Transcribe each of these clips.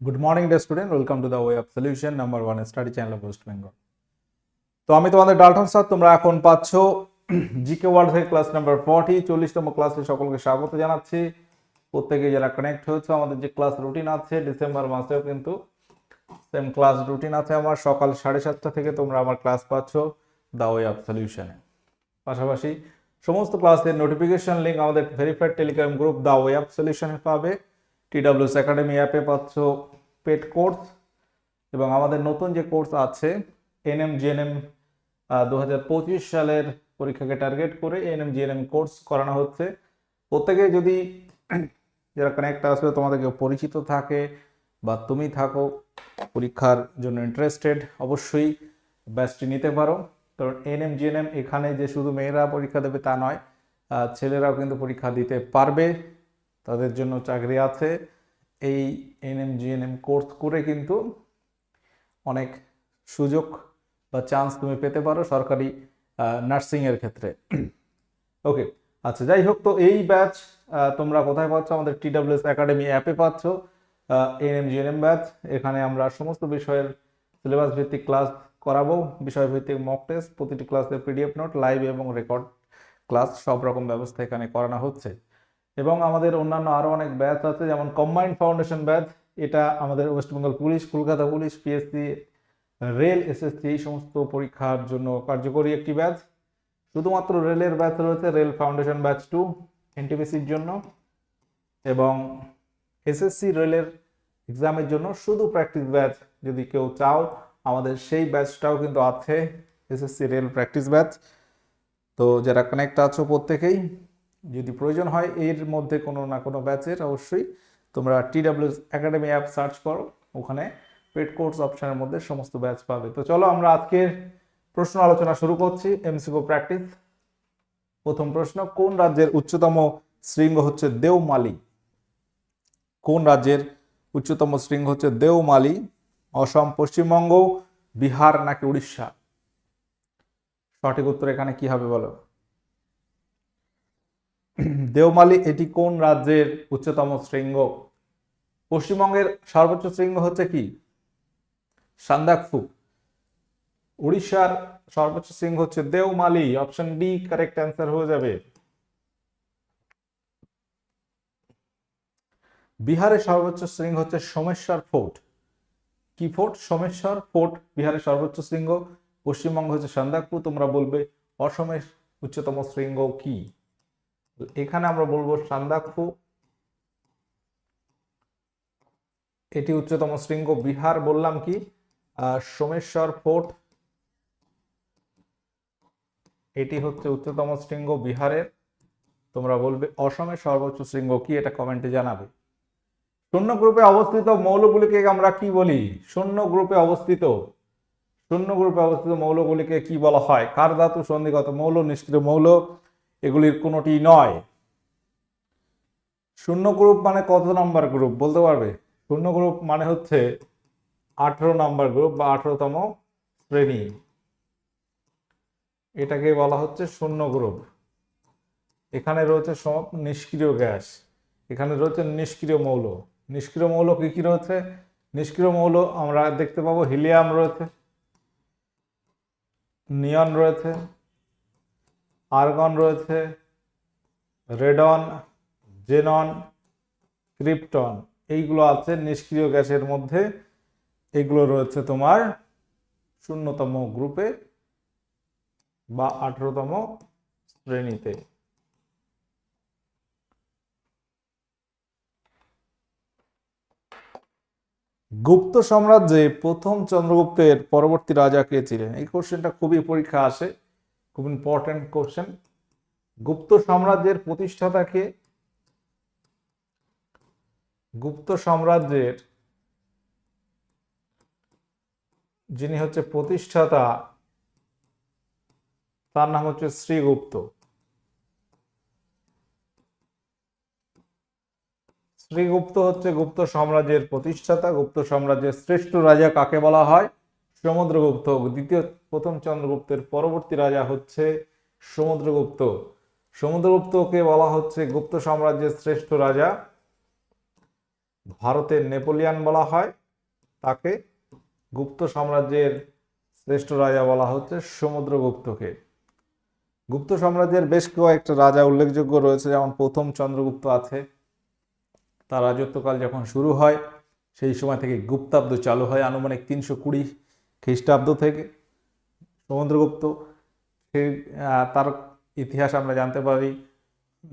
Good morning dear student welcome to the way of solution number one study channel of West Bengal তো আমি তোমাদের Dalton sir তোমরা এখন পাচ্ছ GK world থেকে ক্লাস নাম্বার ফর্টি চল্লিশতম ক্লাসে সকলকে স্বাগত জানাচ্ছি। প্রত্যেকে যারা কানেক্ট হয়েছে, আমাদের যে ক্লাস রুটিন আছে ডিসেম্বর মাসেও কিন্তু সেম ক্লাস রুটিন আছে আমার। সকাল সাড়ে সাতটা থেকে তোমরা আমার ক্লাস পাচ্ছ দ্য ওয়ে অফ সলিউশনে পাশাপাশি সমস্ত ক্লাসের নোটিফিকেশন লিঙ্ক আমাদের verified telegram group the way of সলিউশনে পাবে। টিডাব্লিউএস একাডেমি অ্যাপে পাচ্ছ পেড কোর্স এবং আমাদের নতুন যে কোর্স আছে, এনএম, জিএনএম দু হাজার পঁচিশ সালের পরীক্ষাকে টার্গেট করে এনএম, জিএনএম কোর্স করানো হচ্ছে। প্রত্যেকে যদি যারা কানেক্ট আসবে তোমাদেরকে পরিচিত থাকে বা তুমি থাকো, পরীক্ষার জন্য ইন্টারেস্টেড অবশ্যই ব্যাচটি নিতে পারো। কারণ এনএম, জিএনএম এখানে যে শুধু মেয়েরা পরীক্ষা দেবে তা নয় ছেলেরাও কিন্তু পরীক্ষা দিতে পারবে। তাদের জন্য চাকরি আছে। এই এনএম জিএনএম কোর্স করে কিন্তু অনেক সুযোগ বা চান্স তুমি পেতে পারো সরকারি নার্সিংয়ের ক্ষেত্রে। ওকে আচ্ছা যাই হোক, তো এই ব্যাচ তোমরা কোথায় পাচ্ছ? আমাদের টি টিডাব্লিউএস একাডেমি অ্যাপে পাচ্ছ। এনএম জিএনএম ব্যাচ, এখানে আমরা সমস্ত বিষয়ের সিলেবাস ভিত্তিক ক্লাস করাবো। বিষয় ভিত্তিক মক টেস্ট, প্রতিটি ক্লাসের পিডিএফ নোট, লাইভ এবং রেকর্ড ক্লাস, সব রকম ব্যবস্থা এখানে করানো হচ্ছে। এবং আমাদের অন্যান্য আরও অনেক ব্যাচ আছে, যেমন কম্বাইন্ড ফাউন্ডেশন ব্যাচ এটা আমাদের West Bengal police Kolkata police PSC rail SSC এই সমস্ত পরীক্ষার জন্য কার্যকরী একটি ব্যাচ শুধুমাত্র রেলের ব্যাচ রয়েছে রেল ফাউন্ডেশন ব্যাচ টু এনটিপিসির জন্য। এবং এসএসসি রেলের এক্সামের জন্য শুধু প্র্যাকটিস ব্যাচ যদি কেউ চাও, আমাদের সেই ব্যাচটাও কিন্তু আছে এসএসসি রেল প্র্যাকটিস ব্যাচ তো যারা কানেক্ট আছো প্রত্যেকেই যদি প্রয়োজন হয় এর মধ্যে কোনো না কোনো ব্যাচের অবশ্যই তোমরা টিডাব্লিউ একাডেমি অ্যাপ সার্চ করো, ওখানে পেড কোর্স অপশানের মধ্যে সমস্ত ব্যাচ পাবে। তো চলো আমরা আজকের প্রশ্ন আলোচনা শুরু করছি এমসিকো প্র্যাকটিস প্রথম প্রশ্ন, কোন রাজ্যের উচ্চতম শৃঙ্গ হচ্ছে দেওমালি? কোন রাজ্যের উচ্চতম শৃঙ্গ হচ্ছে দেওমালি? অসম, পশ্চিমবঙ্গ, বিহার নাকি উড়িষ্যা? সঠিক উত্তর এখানে কি হবে বলো? দেওমালি এটি কোন রাজ্যের উচ্চতম শৃঙ্গ? পশ্চিমবঙ্গের সর্বোচ্চ শৃঙ্গ হচ্ছে কি? সান্দাকফু। উড়িষ্যার সর্বোচ্চ শৃঙ্গ হচ্ছে Deomali. Option D correct answer হয়ে যাবে। বিহারের সর্বোচ্চ শৃঙ্গ হচ্ছে সোমেশ্বর ফোর্ট। কি ফোর্ট? সোমেশ্বর ফোর্ট বিহারের সর্বোচ্চ শৃঙ্গ। পশ্চিমবঙ্গ হচ্ছে সান্দাকফু। তোমরা বলবে, অসমের উচ্চতম শৃঙ্গ কি? এখানে আমরা বলব সান্দাকফু। এটি উচ্চতম শৃঙ্গ বিহার, বললাম কি? সোমেশ্বর ফোর্ট। এটি হচ্ছে উচ্চতম শৃঙ্গ বিহারের। তোমরা বলবে অসমের সর্বোচ্চ শৃঙ্গ কি? এটা কমেন্টে জানাবে। শূন্য গ্রুপে অবস্থিত মৌলগুলিকে আমরা কি বলি? শূন্য গ্রুপে অবস্থিত। শূন্য গ্রুপে অবস্থিত মৌলগুলিকে কি বলা হয়? কার ধাতু সন্ধিগত মৌল? নিষ্ক্রিয় মৌল। এগুলির কোনোটি নয়। শূন্য গ্রুপ মানে কত নাম্বার গ্রুপ বলতে পারবে? শূন্য গ্রুপ মানে হচ্ছে আঠেরো নাম্বার গ্রুপ বা আঠেরোতম শ্রেণি। এটাকে বলা হচ্ছে শূন্য গ্রুপ। এখানে রয়েছে সব নিষ্ক্রিয় গ্যাস। এখানে রয়েছে নিষ্ক্রিয় মৌল। নিষ্ক্রিয় মৌল কী কি রয়েছে? নিষ্ক্রিয় মৌল আমরা দেখতে পাবো, হিলিয়াম রয়েছে, নিয়ন রয়েছে আর্গন রয়েছে, রেডন, জেনন, ক্রিপ্টন, এইগুলো আছে নিষ্ক্রিয় গ্যাসের মধ্যে। এগুলো রয়েছে তোমার শূন্যতম গ্রুপে বা আঠেরোতম শ্রেণীতে। গুপ্ত সাম্রাজ্যে প্রথম চন্দ্রগুপ্তের পরবর্তী রাজা কে ছিলেন? এই কোশ্চেনটা খুবই পরীক্ষা আসে। খুব ইম্পর্টেন্ট কোশ্চেন গুপ্ত সাম্রাজ্যের প্রতিষ্ঠাতাকে গুপ্ত সাম্রাজ্যের যিনি হচ্ছে প্রতিষ্ঠাতা, তার নাম হচ্ছে শ্রীগুপ্ত। শ্রীগুপ্ত হচ্ছে গুপ্ত সাম্রাজ্যের প্রতিষ্ঠাতা, গুপ্ত সাম্রাজ্যের শ্রেষ্ঠ রাজা কাকে বলা হয়? সমুদ্রগুপ্ত দ্বিতীয় প্রথম চন্দ্রগুপ্তের পরবর্তী রাজা হচ্ছে সমুদ্রগুপ্ত সমুদ্রগুপ্তকে বলা হচ্ছে গুপ্ত সাম্রাজ্যের শ্রেষ্ঠ রাজা। ভারতের নেপোলিয়ান বলা হয়। তাকে গুপ্ত সাম্রাজ্যের শ্রেষ্ঠ রাজা বলা হচ্ছে সমুদ্রগুপ্তকে গুপ্ত সাম্রাজ্যের বেশ কয়েকটা রাজা উল্লেখযোগ্য রয়েছে, যেমন প্রথম চন্দ্রগুপ্ত আছে। তার রাজত্বকাল যখন শুরু হয়, সেই সময় থেকে গুপ্তাব্দ চালু হয়। আনুমানিক তিনশো কুড়ি খ্রিস্টাব্দ থেকে সমুদ্রগুপ্ত তার ইতিহাস আমরা জানতে পারি।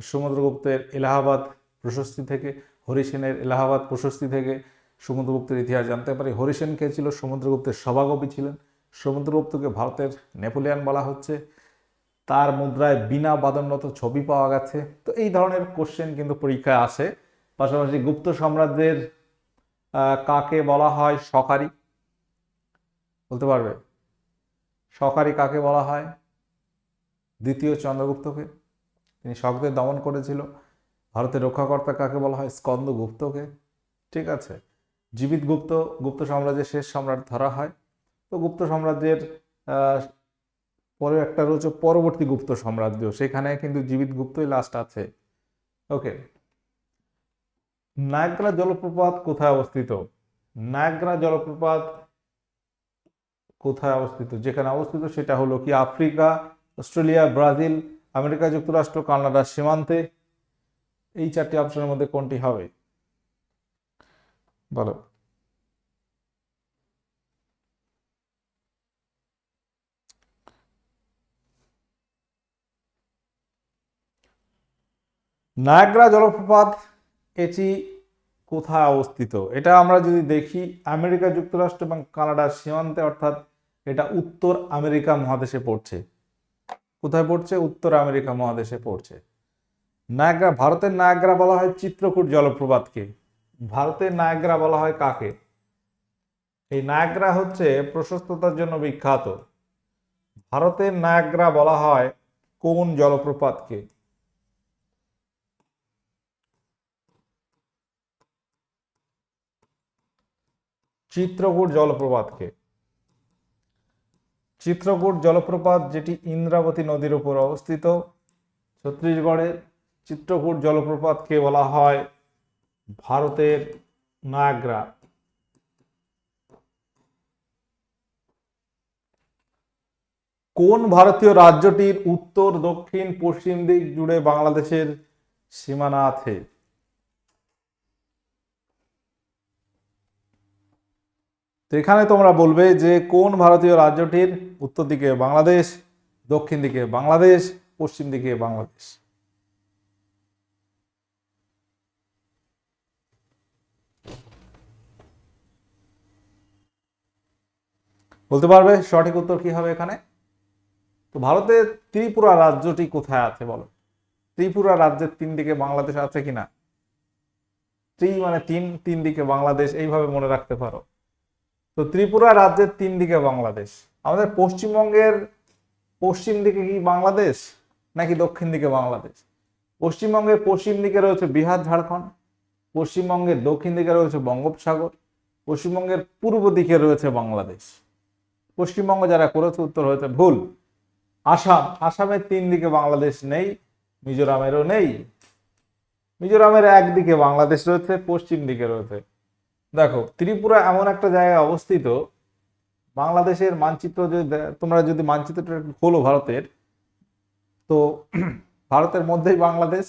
সমুদ্রগুপ্তের এলাহাবাদ প্রশস্তি থেকে, হরিসেনের এলাহাবাদ প্রশস্তি থেকে সমুদ্রগুপ্তের ইতিহাস জানতে পারি। হরিসেন কে ছিল? সমুদ্রগুপ্তের সভাকবি ছিলেন। সমুদ্রগুপ্তকে ভারতের নেপোলিয়ান বলা হচ্ছে। তার মুদ্রায় বিনা বাদনরত ছবি পাওয়া গেছে। তো এই ধরনের কোশ্চেন কিন্তু পরীক্ষায় আসে। পাশাপাশি গুপ্ত সাম্রাজ্যের কাকে বলা হয় সকারি? বলতে পারবে? সকারি কাকে বলা হয়? দ্বিতীয় চন্দ্রগুপ্তকে। তিনি শকদের দমন করেছিল। ভারতের রক্ষাকর্তা কাকে বলা হয়? স্কন্দগুপ্তকে ঠিক আছে। জীবিত গুপ্ত গুপ্ত সাম্রাজ্যের শেষ সম্রাট ধরা হয়। তো গুপ্ত সাম্রাজ্যের পরে একটা রয়েছে পরবর্তী গুপ্ত সাম্রাজ্য। সেখানে কিন্তু জীবিত গুপ্তই লাস্ট আছে। ওকে নায়াগ্রা জলপ্রপাত কোথায় অবস্থিত? নায়াগ্রা জলপ্রপাত কোথায় অবস্থিত? যেখানে অবস্থিত সেটা হলো কি? আফ্রিকা, অস্ট্রেলিয়া, ব্রাজিল, আমেরিকা যুক্তরাষ্ট্র কানাডার সীমান্তে। এই চারটি অপশনের মধ্যে কোনটি হবে? বলো। নায়াগ্রা জলপ্রপাত, এটি কোথায় অবস্থিত? এটা আমরা যদি দেখি, আমেরিকা, যুক্তরাষ্ট্র এবং কানাডার সীমান্তে, অর্থাৎ এটা উত্তর আমেরিকা মহাদেশে পড়ছে। কোথায় পড়ছে? উত্তর আমেরিকা মহাদেশে পড়ছে। নায়াগ্রা, ভারতের নায়াগ্রা বলা হয় চিত্রকূট জলপ্রপাতকে। ভারতের নায়াগ্রা বলা হয় কাকে? এই নায়াগ্রা হচ্ছে প্রশস্ততার জন্য বিখ্যাত। ভারতের নায়াগ্রা বলা হয় কোন জলপ্রপাতকে? চিত্রকূট জলপ্রপাতকে। চিত্রকূট জলপ্রপাত, যেটি ইন্দ্রাবতী নদীর উপর অবস্থিত। ছত্তিশগড়ের চিত্রকূট জলপ্রপাতকে বলা হয় ভারতের নায়াগ্রা। কোন ভারতীয় রাজ্যটির উত্তর, দক্ষিণ, পশ্চিম দিক জুড়ে বাংলাদেশের সীমানা আছে? তো এখানে তোমরা বলবে যে কোন ভারতীয় রাজ্যটির উত্তর দিকে বাংলাদেশ, দক্ষিণ দিকে বাংলাদেশ, পশ্চিম দিকে বাংলাদেশ? বলতে পারবে সঠিক উত্তর কি হবে এখানে? তো ভারতের ত্রিপুরা রাজ্যটি কোথায় আছে বলো? ত্রিপুরা রাজ্যের তিন দিকে বাংলাদেশ আছে কিনা? ত্রি মানে তিন তিন দিকে বাংলাদেশ, এইভাবে মনে রাখতে পারো। তো ত্রিপুরা রাজ্যের তিন দিকে বাংলাদেশ। আমাদের পশ্চিমবঙ্গের পশ্চিম দিকে কি বাংলাদেশ, নাকি দক্ষিণ দিকে বাংলাদেশ? পশ্চিমবঙ্গের পশ্চিম দিকে রয়েছে বিহার, ঝাড়খণ্ড। পশ্চিমবঙ্গের দক্ষিণ দিকে রয়েছে বঙ্গোপসাগর। পশ্চিমবঙ্গের পূর্ব দিকে রয়েছে বাংলাদেশ। পশ্চিমবঙ্গ যারা করেছে উত্তর হয়েছে ভুল। আসাম, আসামের তিন দিকে বাংলাদেশ নেই, মিজোরামেরও নেই। মিজোরামের একদিকে বাংলাদেশ রয়েছে, পশ্চিম দিকে রয়েছে দেখো, ত্রিপুরা এমন একটা জায়গায় অবস্থিত, বাংলাদেশের মানচিত্র যদি তোমরা যদি মানচিত্রটা একটু খোলো ভারতের, তো ভারতের মধ্যেই বাংলাদেশ,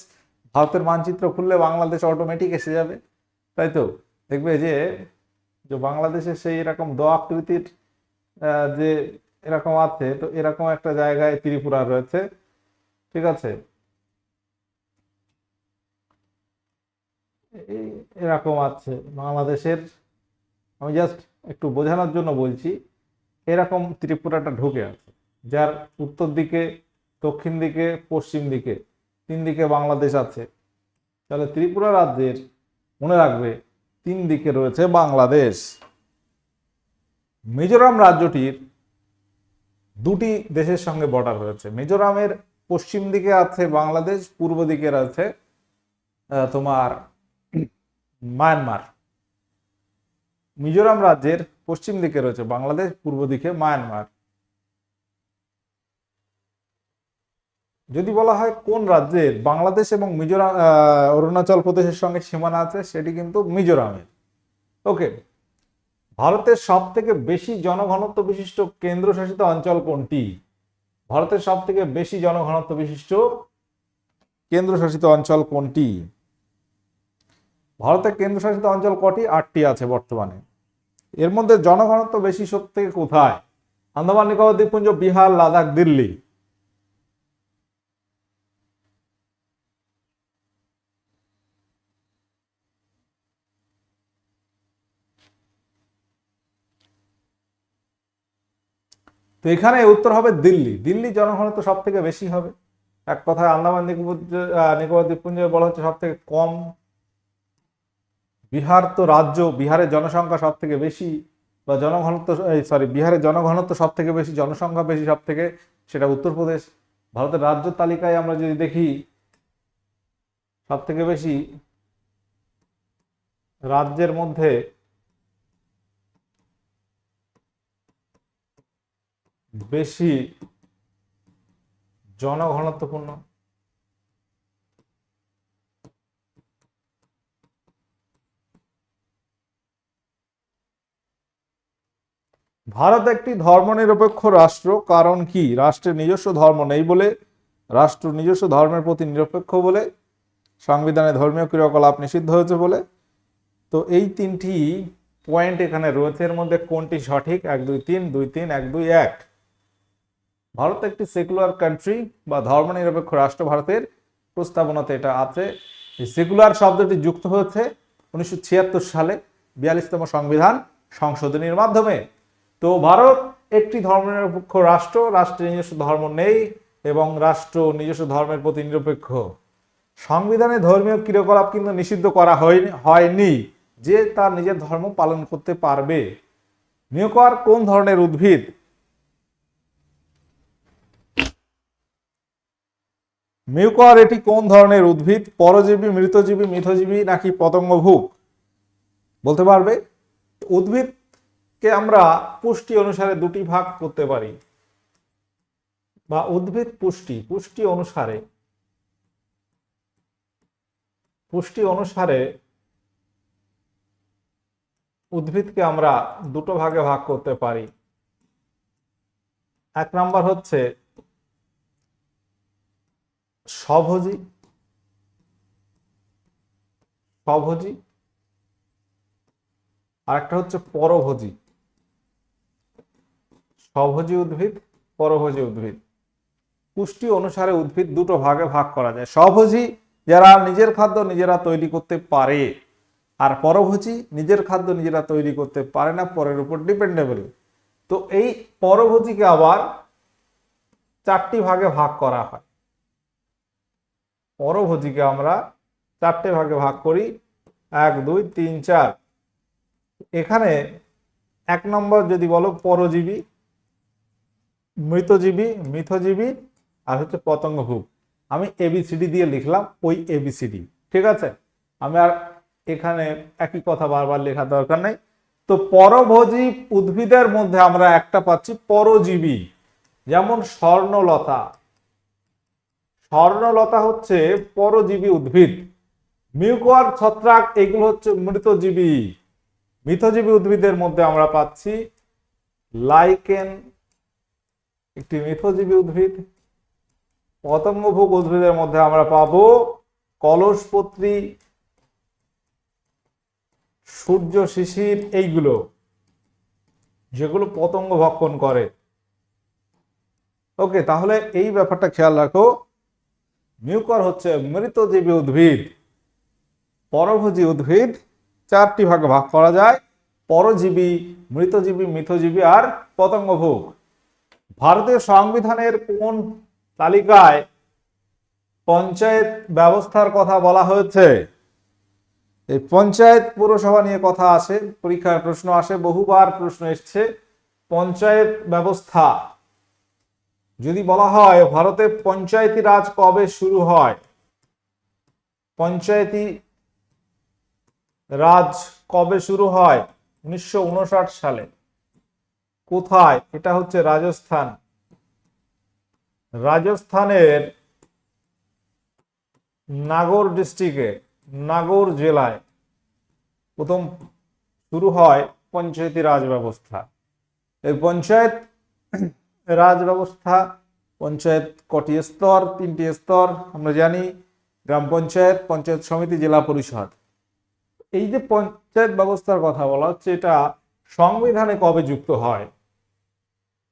ভারতের মানচিত্র খুললে বাংলাদেশ অটোমেটিক এসে যাবে, তাই তো? দেখবে যে যে বাংলাদেশের সেই এরকম দ আকৃতির যে এরকম আছে, তো এরকম একটা জায়গায় ত্রিপুরা রয়েছে, ঠিক আছে? এই এরকম আছে। বাংলাদেশের, আমি জাস্ট একটু বোঝানোর জন্য বলছি, এরকম ত্রিপুরাটা ঢুকে আছে, যার উত্তর দিকে, দক্ষিণ দিকে, পশ্চিম দিকে, তিন দিকে বাংলাদেশ আছে। তাহলে ত্রিপুরা রাজ্যের মনে রাখবে, তিন দিকে রয়েছে বাংলাদেশ। মিজোরাম রাজ্যটির দুটি দেশের সঙ্গে বর্ডার রয়েছে মিজোরামের পশ্চিম দিকে আছে বাংলাদেশ, পূর্ব দিকে রয়েছে তোমার মায়ানমার। মিজোরাম রাজ্যের পশ্চিম দিকে রয়েছে বাংলাদেশ, পূর্ব দিকে মায়ানমার। যদি বলা হয় কোন রাজ্যের বাংলাদেশ এবং মিজোরাম অরুণাচল প্রদেশের সঙ্গে সীমানা আছে, সেটি কিন্তু মিজোরামের। ওকে, ভারতের সব থেকে বেশি জনঘনত্ব বিশিষ্ট কেন্দ্রশাসিত অঞ্চল কোনটি? ভারতের সব থেকে বেশি জনঘনত্ব বিশিষ্ট কেন্দ্রশাসিত অঞ্চল কোনটি? ভারতের কেন্দ্রশাসিত অঞ্চল কটি? আটটি আছে বর্তমানে। এর মধ্যে জনঘনত্ব বেশি থেকে কোথায়? আন্দামান, নিকোবর, দ্বীপপুঞ্জ, বিহার, লাদাখ, দিল্লি। তো এখানে উত্তর হবে দিল্লি। দিল্লি জনঘনত্ব সব থেকে বেশি হবে। এক কথায় আন্দামান, নিকোবর নিকোবর দ্বীপপুঞ্জে বলা হচ্ছে সব থেকে কম বিহার তো রাজ্য, বিহারের জনসংখ্যা সব থেকে বেশি বা জনঘনত্ব সরি বিহারের জনঘনত্ব সব থেকে বেশি, জনসংখ্যা বেশি সব থেকে সেটা উত্তরপ্রদেশ। ভারতের রাজ্য তালিকায় আমরা যদি দেখি সব থেকে বেশি রাজ্যের মধ্যে বেশি জনঘনত্বপূর্ণ ভারত একটি ধর্মনিরপেক্ষ রাষ্ট্র, কারণ কি? রাষ্ট্রের নিজস্ব ধর্ম নেই বলে, রাষ্ট্র নিজস্ব ধর্মের প্রতি নিরপেক্ষ বলে, সংবিধানে ধর্মীয় ক্রিয়াকলাপ নিষিদ্ধ হয়েছে বলে। তো এই তিনটি পয়েন্ট এখানে রয়েছে। এর মধ্যে কোনটি সঠিক? এক, দুই, তিন দুই, তিন, এক, দুই, এক। ভারত একটি সেকুলার কান্ট্রি বা ধর্মনিরপেক্ষ রাষ্ট্র। ভারতের প্রস্তাবনাতে এটা আছে। সেকুলার শব্দটি যুক্ত হয়েছে উনিশশো ছিয়াত্তর সালে, বিয়াল্লিশতম সংবিধান সংশোধনীর মাধ্যমে। তো ভারত একটি ধর্মনিরপেক্ষ রাষ্ট্র, রাষ্ট্রের নিজস্ব ধর্ম নেই এবং রাষ্ট্র নিজস্ব ধর্মের প্রতি নিরপেক্ষ। সংবিধানে ধর্মীয় ক্রিয়াকলাপ কিন্তু নিষিদ্ধ করা হয়নি যে তার নিজের ধর্ম পালন করতে পারবে। নিয়োকর কোন ধরনের উদ্ভিদ? মিউকর এটি কোন ধরনের উদ্ভিদ? পরজীবী, মৃতজীবী, মিথজীবী নাকি পতঙ্গভুক বলতে পারবে? উদ্ভিদকে আমরা পুষ্টি অনুসারে দুটি ভাগ করতে পারি? বা উদ্ভিদ পুষ্টি পুষ্টি অনুসারে। পুষ্টি অনুসারে উদ্ভিদকে আমরা দুটো ভাগে ভাগ করতে পারি। এক নাম্বার হচ্ছে স্বভোজী। স্বভোজী। আর একটা হচ্ছে পরভোজী। স্বভোজী উদ্ভিদ, পরভোজী উদ্ভিদ। পুষ্টি অনুসারে উদ্ভিদ দুটো ভাগে ভাগ করা যায়। স্বভোজী যারা নিজের খাদ্য নিজেরা তৈরি করতে পারে, আর পরভোজী নিজের খাদ্য নিজেরা তৈরি করতে পারে না, পরের উপর ডিপেন্ডেবল তো এই পরভোজীকে আবার চারটি ভাগে ভাগ করা হয়। পরভোজীকে আমরা চারটে ভাগে ভাগ করি। এক, দুই, তিন, চার। এখানে এক নম্বর যদি বলো পরজীবী মৃতজীবী, মিথজীবী আর হচ্ছে পতঙ্গভুক আমি এবিসিডি দিয়ে লিখলাম ওই এবিসিডি ঠিক আছে? আমি আর এখানে একই কথা বারবার লেখা দরকার নেই। তো পরভোজী উদ্ভিদের মধ্যে আমরা একটা পাচ্ছি পরজীবী, যেমন স্বর্ণলতা। স্বর্ণলতা হচ্ছে পরজীবী উদ্ভিদ। মিউকোয়ার, ছত্রাক, এগুলো হচ্ছে মৃতজীবী। মৃতজীবী উদ্ভিদের মধ্যে আমরা পাচ্ছি লাইকেন একটি মিথজীবী উদ্ভিদ। পতঙ্গভোগ উদ্ভিদের মধ্যে আমরা পাব কলসপত্রী, সূর্য শিশির, এইগুলো, যেগুলো পতঙ্গ ভক্ষণ করে। ওকে, তাহলে এই ব্যাপারটা খেয়াল রাখো। মিউকর হচ্ছে মৃতজীবী উদ্ভিদ। পরভোজী উদ্ভিদ, চারটি ভাগে ভাগ করা যায়। পরজীবী, মৃতজীবী, মিথজীবী আর পতঙ্গভোগ। ভারতীয় সংবিধানের কোন তালিকায় পঞ্চায়েত ব্যবস্থার কথা বলা হয়েছে? এই পঞ্চায়েত পুরসভা নিয়ে কথা আসে, পরীক্ষায় প্রশ্ন আসে, বহুবার প্রশ্ন এসছে, পঞ্চায়েত ব্যবস্থা। যদি বলা হয় ভারতে পঞ্চায়েতি রাজ কবে শুরু হয়? পঞ্চায়েতি রাজ কবে শুরু হয়? উনিশশো উনষাট সালে। কোথায়? এটা হচ্ছে রাজস্থান। রাজস্থানের নাগর ডিস্ট্রিক্টে, নাগর জেলায় প্রথম শুরু হয় পঞ্চায়েতি রাজ ব্যবস্থা। এই পঞ্চায়েত রাজ ব্যবস্থা, পঞ্চায়েত কটি স্তর? তিনটি স্তর, আমরা জানি, গ্রাম পঞ্চায়েত পঞ্চায়েত সমিতি, জেলা পরিষদ। এই যে পঞ্চায়েত ব্যবস্থার কথা বলা হচ্ছে, এটা সংবিধানে কবে যুক্ত হয়?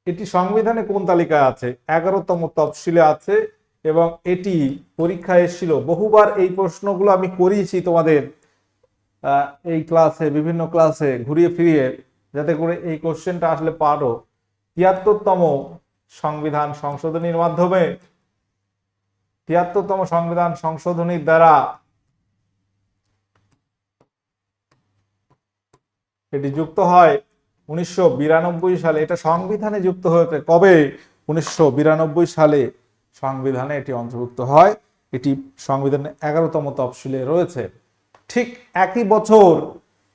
এটি সংবিধানে কোন তালিকায় আছে? এগারোতম তফসিলে আছে এবং এটি পরীক্ষায় এসেছিল। বহুবার এই প্রশ্নগুলো আমি করিয়েছি তোমাদের এই ক্লাসে, বিভিন্ন ক্লাসে ঘুরিয়ে ফিরিয়ে, যাতে করে এই কোশ্চেনটা আসলে পারো। তিয়াত্তরতম সংবিধান সংশোধনীর মাধ্যমে, তিয়াত্তরতম সংবিধান সংশোধনীর দ্বারা এটি যুক্ত হয়। উনিশশো বিরানব্বই সালে, এটা সংবিধানে যুক্ত হয়েছে। কবে? উনিশশো বিরানব্বই সালে সংবিধানে এটি অন্তর্ভুক্ত হয়। এটি সংবিধানে এগারোতম তফসিলে রয়েছে। ঠিক একই বছর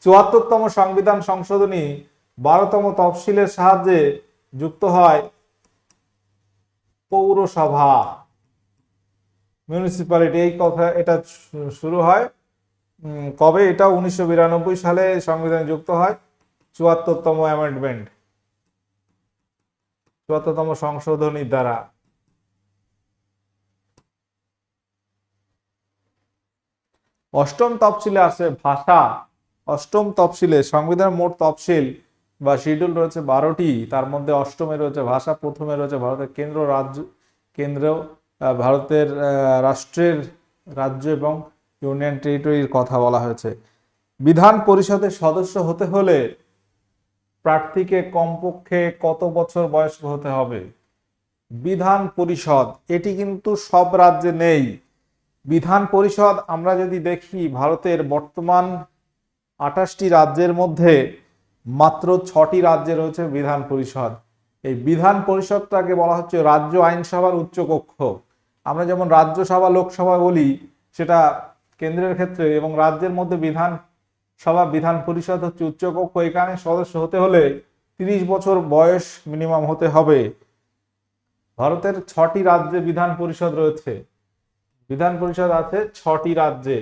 চুয়াত্তরতম সংবিধান সংশোধনী বারোতম তফসিলের সাহায্যে যুক্ত হয় পৌরসভা মিউনিসিপ্যালিটি এই কথা এটা শুরু হয়। কবে? এটা উনিশশো বিরানব্বই সালে সংবিধানে যুক্ত হয়। চুয়াত্তরতম অ্যামেন্ডমেন্ট চুয়াত্তরতম সংশোধনীর দ্বারা অষ্টম তফসিলে আছে ভাষা, অষ্টম তফসিলে সংবিধানের মোট তফসিল বা শিডিউল রয়েছে বারোটি, তার মধ্যে অষ্টমে রয়েছে ভাষা, প্রথমে রয়েছে ভারতের কেন্দ্র, রাজ্য, কেন্দ্র ভারতের রাষ্ট্রের রাজ্য এবং ইউনিয়ন টেরিটরির কথা বলা হয়েছে। বিধান পরিষদের সদস্য হতে হলে প্রার্থীকে কমপক্ষে কত বছর বয়স্ক হতে হবে? বিধান পরিষদ, এটি কিন্তু সব রাজ্যে নেই। বিধান পরিষদ, আমরা যদি দেখি, ভারতের বর্তমান আঠাশটি রাজ্যের মধ্যে মাত্র ছটি রাজ্যে রয়েছে বিধান পরিষদ। এই বিধান পরিষদটাকে বলা হচ্ছে রাজ্য আইনসভার উচ্চকক্ষ। আমরা যেমন রাজ্যসভা, লোকসভা বলি, সেটা কেন্দ্রের ক্ষেত্রে এবং রাজ্যের মধ্যে বিধান সভা, বিধান পরিষদ হচ্ছে উচ্চকক্ষ, এখানে সদস্য হতে হলে তিরিশ বছর বয়স মিনিমাম হতে হবে। ভারতের ছটি রাজ্যে বিধান পরিষদ রয়েছে। বিধান পরিষদ আছে ছটি রাজ্যে।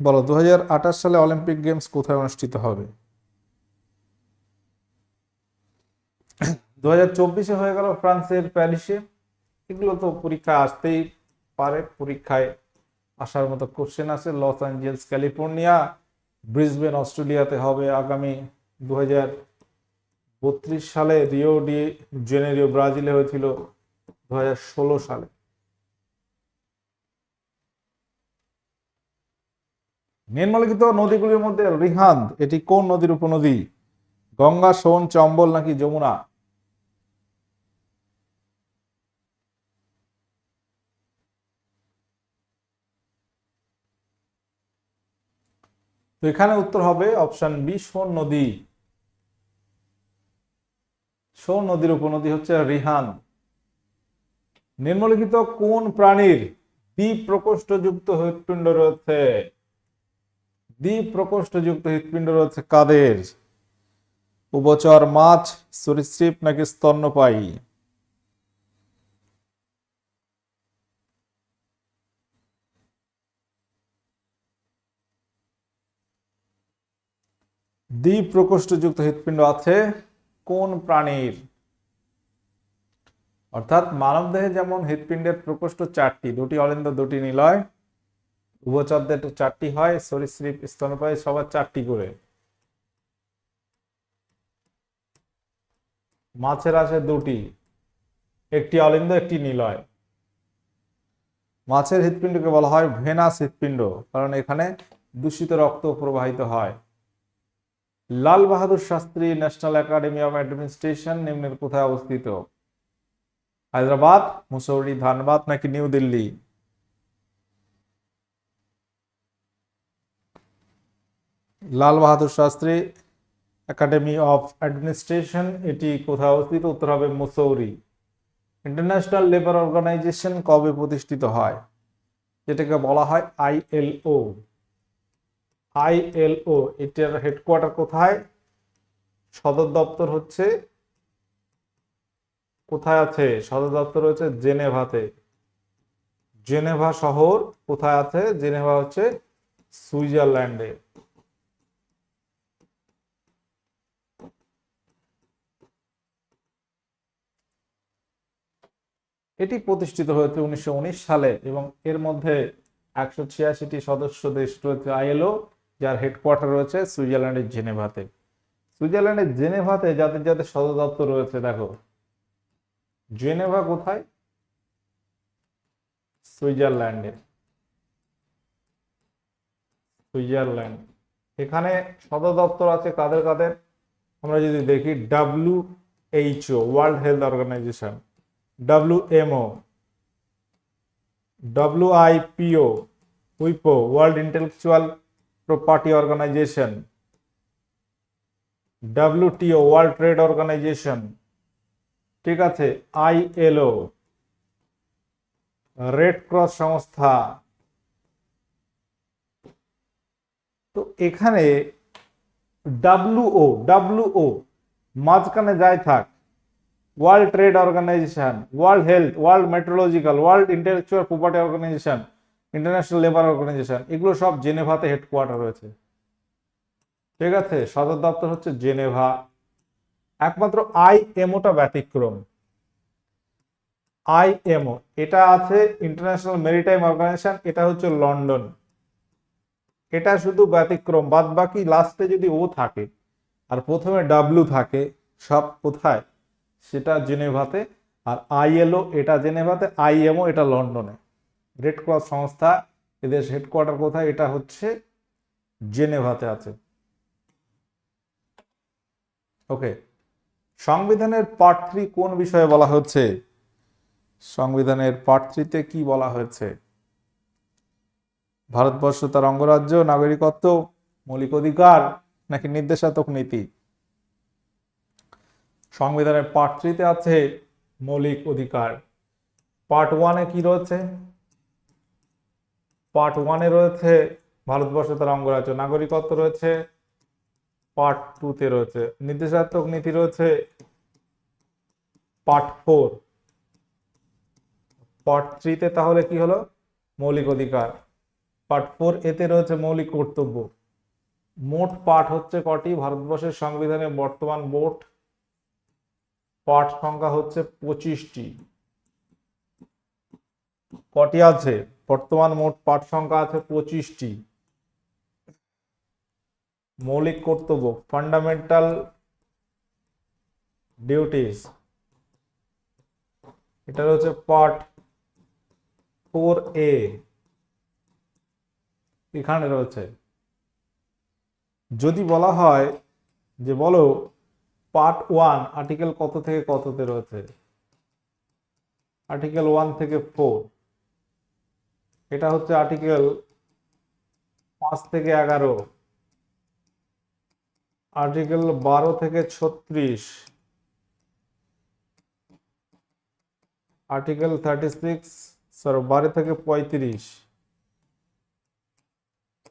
বলো দু হাজার আঠাশ সালে অলিম্পিক গেমস কোথায় অনুষ্ঠিত হবে? দু হাজার চব্বিশে হয়ে গেল ফ্রান্সের প্যারিসে। এগুলো তো পরীক্ষায় আসতেই পারে। পরীক্ষায় আসার মতো কোশ্চেন আছে। লস অ্যাঞ্জেলস, ক্যালিফোর্নিয়া, ব্রিসবেন, অস্ট্রেলিয়াতে হবে আগামী দু বত্রিশ সালে। রিও ডি জেনেরিও ব্রাজিলে হয়েছিল দু হাজার ষোলো সালে। নিম্নলিখিত নদীগুলির মধ্যে রিহান্দ, এটি কোন নদীর উপনদী? গঙ্গা, সোন, চম্বল নাকি যমুনা? তো এখানে উত্তর হবে অপশন বি, সোন নদী। সোন নদীর উপনদী হচ্ছে রিহান। নিম্নলিখিত কোন প্রাণীর দ্বীপ প্রকোষ্ঠযুক্ত হৃৎপিণ্ড রয়েছে? দ্বীপ প্রকোষ্ঠযুক্ত হৃৎপিণ্ড রয়েছে কাদের? উভচর মাছ, সরীসৃপ নাকি স্তন্যপায়ী? দ্বীপ প্রকোষ্ঠযুক্ত হৃৎপিণ্ড আছে কোন প্রাণীর? অর্থাৎ মানবদেহে যেমন হৃৎপিণ্ডের প্রকোষ্ঠ চারটি, দুটি অলিন্দ, দুটি নিলয়, উভচরদের চারটি হয়, সরীসৃপ, স্তন্যপায়ী, সবার চারটি করে। মাছের আছে দুটি, একটি অলিন্দ, একটি নিলয়। মাছের হৃৎপিণ্ডকে বলা হয় ভেনাস হৃৎপিণ্ড, কারণ এখানে দূষিত রক্ত প্রবাহিত হয়। Lal Bahadur Shastri national academy of administration নিম্নের কোথায় অবস্থিত? হায়দ্রাবাদ, মুসৌরি, ধানবাদ নাকি New Delhi? Lal Bahadur Shastri academy of administration, এটি কোথায় অবস্থিত? উত্তর হবে মুসৌরি। ইন্টারন্যাশনাল লেবার অর্গানাইজেশন কবে প্রতিষ্ঠিত হয়? যেটাকে বলা হয় আইএলও আইএলও এটার হেডকোয়ার্টার কোথায়? সদর দপ্তর হচ্ছে কোথায় আছে? সদর দপ্তর রয়েছে জেনেভাতে। জেনেভা শহর কোথায় আছে? জেনেভা হচ্ছে সুইজারল্যান্ডে। এটি প্রতিষ্ঠিত হয়েছে উনিশশো উনিশ সালে এবং এর মধ্যে একশো ছিয়াশিটি সদস্য দেশ রয়েছে আইএলও যার হেডকোয়ার্টার রয়েছে সুইজারল্যান্ডের জেনেভাতে। সুইজারল্যান্ডের জেনেভাতে যাদের যাদের সদর দপ্তর রয়েছে, দেখো। জেনেভা কোথায়? সুইজারল্যান্ডে সুইজারল্যান্ড। এখানে সদর দপ্তর আছে কাদের কাদের? আমরা যদি দেখি W H O World Health Organization WMO WIPO উইপো World Intellectual Property Organization WTO World Trade Organization ঠিক আছে আইএলও রেড ক্রস সংস্থা। তো এখানে ডাব্লিউও ডাব্লিউও মাঝখানে যাই থাক World Trade Organization World Health World Metrological World Intellectual Property Organization International Labour Organization এগুলো সব জেনেভাতে হেডকোয়ার্টার রয়েছে। ঠিক আছে? সদর দপ্তর হচ্ছে জেনেভা। একমাত্র আইএমওটা ব্যতিক্রম। আইএমও এটা আছে ইন্টারন্যাশনাল মেরিটাইম অর্গানাইজেশন এটা হচ্ছে লন্ডন। এটা শুধু ব্যতিক্রম বাদ বাকি লাস্টে যদি ও থাকে, আর প্রথমে ডাব্লু থাকে, সব কোথায়? সেটা জেনেভাতে, আর আইএলও এটা জেনেভাতে আইএমও এটা লন্ডনে। রেড ক্রস সংস্থা, এদের হেডকোয়ার্টার কোথায়? এটা হচ্ছে জেনেভাতে আছে। ওকে সংবিধানের পার্ট থ্রি কোন বিষয়ে বলা হচ্ছে সংবিধানের পার্ট থ্রিতে কি বলা হয়েছে? ভারতবর্ষ তার অঙ্গরাজ্য, নাগরিকত্ব, মৌলিক অধিকার নাকি নির্দেশাত্মক নীতি? সংবিধানের পার্ট থ্রিতে আছে মৌলিক অধিকার। পার্ট ওয়ানে কি রয়েছে? পার্ট ওয়ানে রয়েছে, ভারতবর্ষ তার অঙ্গরাজ্য নাগরিকত্ব রয়েছে, পার্ট টুতে রয়েছে, নির্দেশাত্মক নীতি রয়েছে, পার্ট ফোর। পার্ট থ্রিতে তাহলে কি হলো? মৌলিক অধিকার। পার্ট ফোর এতে রয়েছে মৌলিক কর্তব্য। মোট পাঠ হচ্ছে কটি? ভারতবর্ষের সংবিধানে বর্তমান মোট পাঠ সংখ্যা হচ্ছে পঁচিশটি। কটি আছে, বর্তমান মোট পাঠ সংখ্যা আছে পঁচিশটি। মৌলিক কর্তব্য ফান্ডামেন্টাল ডিউটিস এটা হচ্ছে পার্ট ফোর এ। এখানে রয়েছে, যদি বলা হয় যে বলো পার্ট ওয়ান আর্টিকেল কত থেকে কততে রয়েছে? আর্টিকেল ওয়ান থেকে ফোর। এটা হচ্ছে আর্টিকেল পাঁচ থেকে এগারো। আর্টিকেল বারো থেকে ছত্রিশ। আর্টিকেল থার্টি সিক্স সরি বারো থেকে পঁয়ত্রিশ।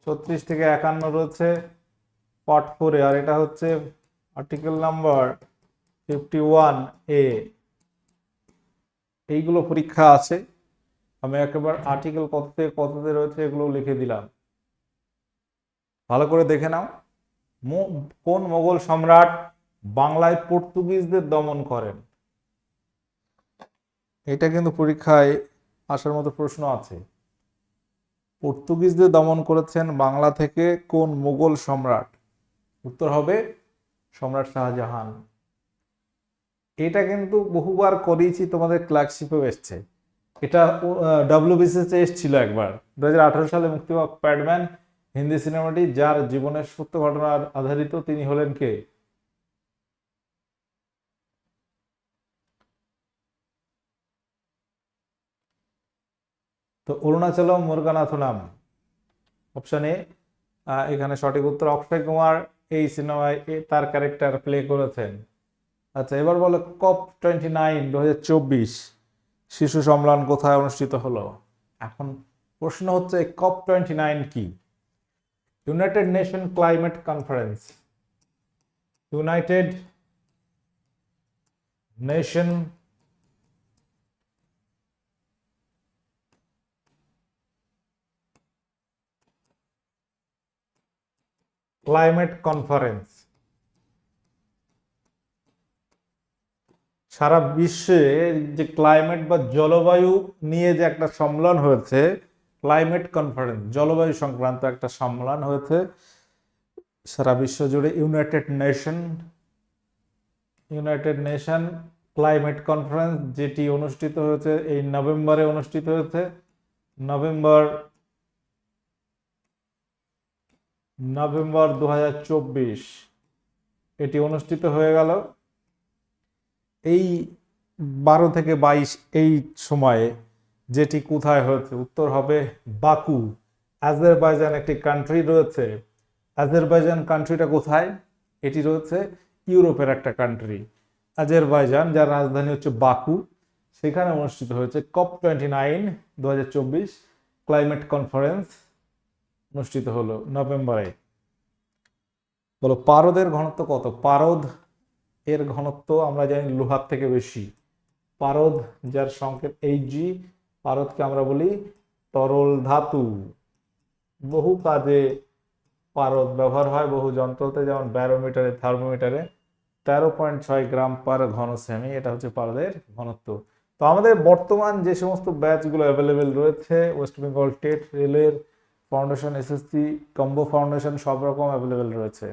ছত্রিশ থেকে একান্ন রয়েছে পার্ট ফোরে আর এটা হচ্ছে article number fifty one A এইগুলো পরীক্ষা আছে। আমি একেবারে আর্টিকেল কত থেকে কততে রয়েছে এগুলো লিখে দিলাম। ভালো করে দেখে নাও। কোন মোগল সম্রাট বাংলায় পর্তুগিজদের দমন করেন? এটা কিন্তু পরীক্ষায় আসার মতো প্রশ্ন আছে। পর্তুগিজদের দমন করেছেন বাংলা থেকে কোন মোগল সম্রাট? উত্তর হবে সম্রাট শাহজাহান। এটা কিন্তু বহুবার করিয়েছি, তোমাদের ক্লার্কশিপেও এসছে। এটা ডাব্লিউবিসিএসে এসেছিল একবার। দুই হাজার আঠারো সালে মুক্তি পাওয়া প্যাডম্যান হিন্দি সিনেমাটি, যার জীবনের সত্য ঘটনার আধারিত তিনি হলেন কে? তো অরুণাচলম মুরগানাথনাম। অপশন এ এখানে সঠিক উত্তর অক্ষয় কুমার এই সিনেমায় তার ক্যারেক্টার প্লে করেছেন। আচ্ছা এবার বলো কপ টোয়েন্টি নাইন দু হাজার চব্বিশ। শিশু সম্মেলন কোথায় অনুষ্ঠিত হলো? এখন প্রশ্ন হচ্ছে কপ টোয়েন্টি নাইন কি? United Nation Climate Conference United Nation Climate Conference সারা বিশ্বে যে ক্লাইমেট বা জলবায়ু নিয়ে যে একটা সম্মেলন হয়েছে, ক্লাইমেট কনফারেন্স, জলবায়ু সংক্রান্ত একটা সম্মেলন হয়েছে, সারা বিশ্ব জুড়ে United Nation United Nation Climate Conference যেটি অনুষ্ঠিত হয়েছে, এই নভেম্বরে অনুষ্ঠিত হয়েছে। নভেম্বর নভেম্বর দু হাজার চব্বিশ এটি অনুষ্ঠিত হয়ে গেল। এই বারো থেকে বাইশ এই সময়ে যেটি কোথায় হয়েছে? উত্তর হবে বাকু। আজারবাইজান একটি কান্ট্রি রয়েছে। আজারবাইজান কান্ট্রিটা কোথায়? এটি রয়েছে ইউরোপের একটা কান্ট্রি আজারবাইজান, যার রাজধানী হচ্ছে বাকু, সেখানে অনুষ্ঠিত হয়েছে কপ টোয়েন্টি নাইন দু হাজার চব্বিশ ক্লাইমেট কনফারেন্স অনুষ্ঠিত হলো নভেম্বরে। বলো, পারদের ঘনত্ব কত? পারদ এর ঘনত্ব আমরা জানি লোহার থেকে বেশি। পারদ, যার সংকেত এইচ জি পারদকে আমরা বলি তরল ধাতু। বহু কাজে পারদ ব্যবহার হয়, বহু যন্ত্রতে, যেমন ব্যারোমিটারে, থার্মোমিটারে। তেরো পয়েন্ট ছয় গ্রাম পার ঘন সেমি, এটা হচ্ছে পারদের ঘনত্ব। তো আমাদের বর্তমান যে সমস্ত ব্যাচগুলো অ্যাভেলেবেল রয়েছে ওয়েস্ট বেঙ্গল টেট রেলের ফাউন্ডেশন এসএসসি কম্বো ফাউন্ডেশন সব রকম অ্যাভেলেবেল রয়েছে।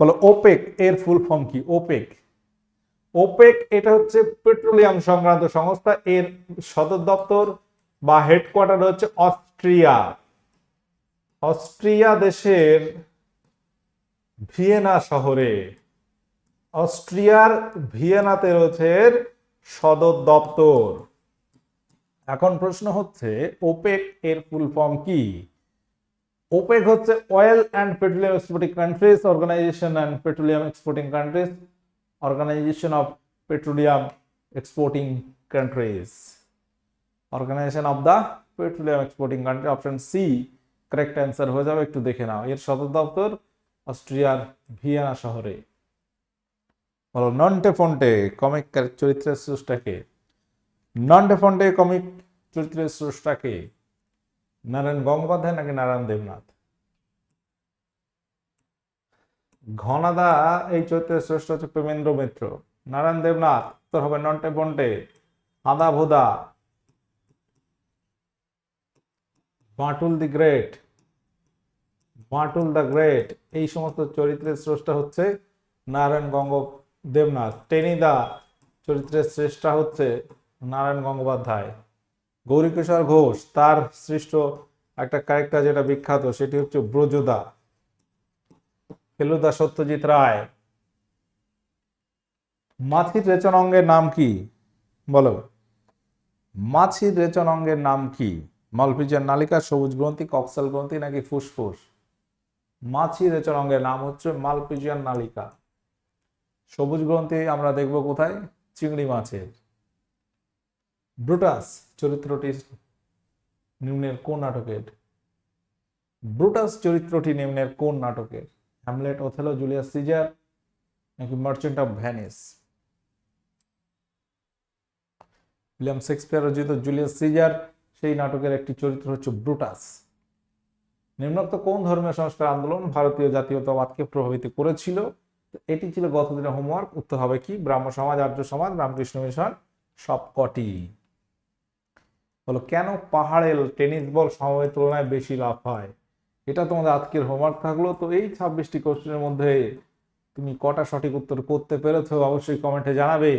বলো ওপেক, এর ফুল ফর্ম কি? ওপেক। ওপেক এটা হচ্ছে পেট্রোলিয়াম সংক্রান্ত সংস্থা, এর সদর দপ্তর বা হেডকোয়ার্টার হচ্ছে অস্ট্রিয়া। অস্ট্রিয়া দেশের ভিয়েনা শহরে, অস্ট্রিয়ার ভিয়েনাতে রয়েছে সদর দপ্তর। এখন প্রশ্ন হচ্ছে, ওপেক এর ফুল ফর্ম কি? ওপেক হচ্ছে oil and petroleum exporting countries organization and petroleum exporting countries organization of petroleum exporting countries organization of the petroleum exporting country option C correct answer হয়ে যাবে, একটু দেখে নাও। এর সদর দপ্তর অস্ট্রিয়ার ভিয়েনা শহরে। বলো, নন্টে ফন্টে কমিক চরিত্রের স্রষ্টাকে নন্টে ফন্টে কমিক চরিত্রের স্রষ্টাকে নারায়ণ গঙ্গোপাধ্যায় নাকি নারায়ণ দেবনাথ? ঘনাদা, এই চরিত্রের শ্রেষ্ঠ হচ্ছে প্রেমেন্দ্র মিত্র। নারায়ণ দেবনাথ তোর হবে নন্টে বন্টে আদা ভুদা। Batul the Great, Batul the Great, এই সমস্ত চরিত্রের স্রষ্টা হচ্ছে নারায়ণ গঙ্গ দেবনাথ। টেনিদা, চরিত্রের শ্রেষ্ঠা হচ্ছে নারায়ণ গঙ্গোপাধ্যায়। গৌরীকিশোর ঘোষ, তার সৃষ্ট একটা ক্যারেক্টার যেটা বিখ্যাত, সেটি হচ্ছে ব্রজদা। ফেলুদা সত্যজিৎ রায়। মাছির রেচন অঙ্গের নাম কি? বলো। মাছির রেচন অঙ্গের নাম কি? মলফিজার নালিকা, সবুজ গ্রন্থি, কক্সাল গ্রন্থি নাকি ফুসফুস? মাছি রেচন অঙ্গের নাম হচ্ছে মালপিজিয়ান নালিকা। সবুজ গ্রন্থি আমরা দেখব কোথায়? চিংড়ি মাছের। ব্রুটাস। চরিত্রটি নিম্নের কোন নাটকের? ব্রুটাস চরিত্রটি নিম্নের কোন নাটকের? হ্যামলেট, ওথেলো, জুলিয়াস সিজার নাকি Merchant of Venice? William Shakespeare রচিত জুলিয়াস সিজার, সেই নাটকের একটি চরিত্র হচ্ছে ব্রুটাস। নিম্নোক্ত কোন ধর্মীয় সংস্কার আন্দোলন ভারতীয় জাতীয়তাবাদকে প্রভাবিত করেছিল? এটি ছিল গতদিনের হোমওয়ার্ক, উত্তর হবে কি? ব্রাহ্ম সমাজ আর্য সমাজ, রামকৃষ্ণ মিশন, সবকটি। হলো কেন পাহাড়ের টেনিস বল সময়ের তুলনায় বেশি লাভ হয়? এটা তোমাদের আজকের হোমওয়ার্ক থাকল। তো এই ছাব্বিশটি কোশ্চেনের মধ্যে তুমি কটা সঠিক উত্তর করতে পেরেছ অবশ্যই কমেন্টে জানাবে।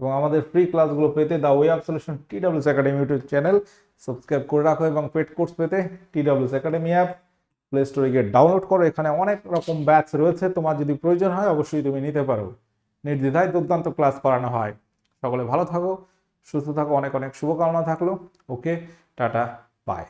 এবং আমাদের ফ্রি ক্লাসগুলো পেতে the way of solution T ডাব্লিউস academy YouTube channel subscribe করে রাখো এবং পেড কোর্স পেতে টি ডাব্লিউস একাডেমি অ্যাপ প্লে স্টোরে গিয়ে ডাউনলোড করো। এখানে অনেক রকম ব্যাচ রয়েছে। তোমার যদি প্রয়োজন হয় অবশ্যই তুমি নিতে পারো। নির্দ্বিধায় দুর্দান্ত ক্লাস করানো হয়। সকলে ভালো থাকো। সুস্থ থাকো অনেক অনেক শুভকামনা থাকল। ওকে টাটা বাই